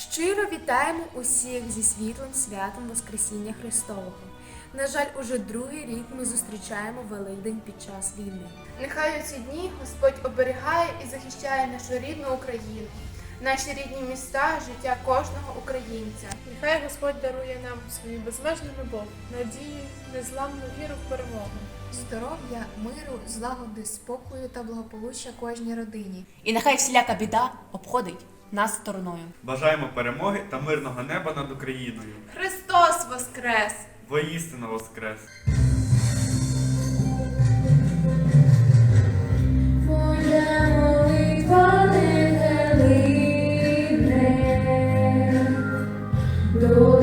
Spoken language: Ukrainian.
Щиро вітаємо усіх зі світлим святом Воскресіння Христового. На жаль, уже другий рік ми зустрічаємо Великдень під час війни. Нехай у ці дні Господь оберігає і захищає нашу рідну Україну, наші рідні міста, життя кожного українця. Нехай Господь дарує нам свою безмежну любов, надію, незламну віру в перемогу. Здоров'я, миру, злагоди, спокою та благополуччя кожній родині. І нехай всіляка біда обходить нас стороною. Бажаємо перемоги та мирного неба над Україною. Христос Воскрес! Воістину воскрес! До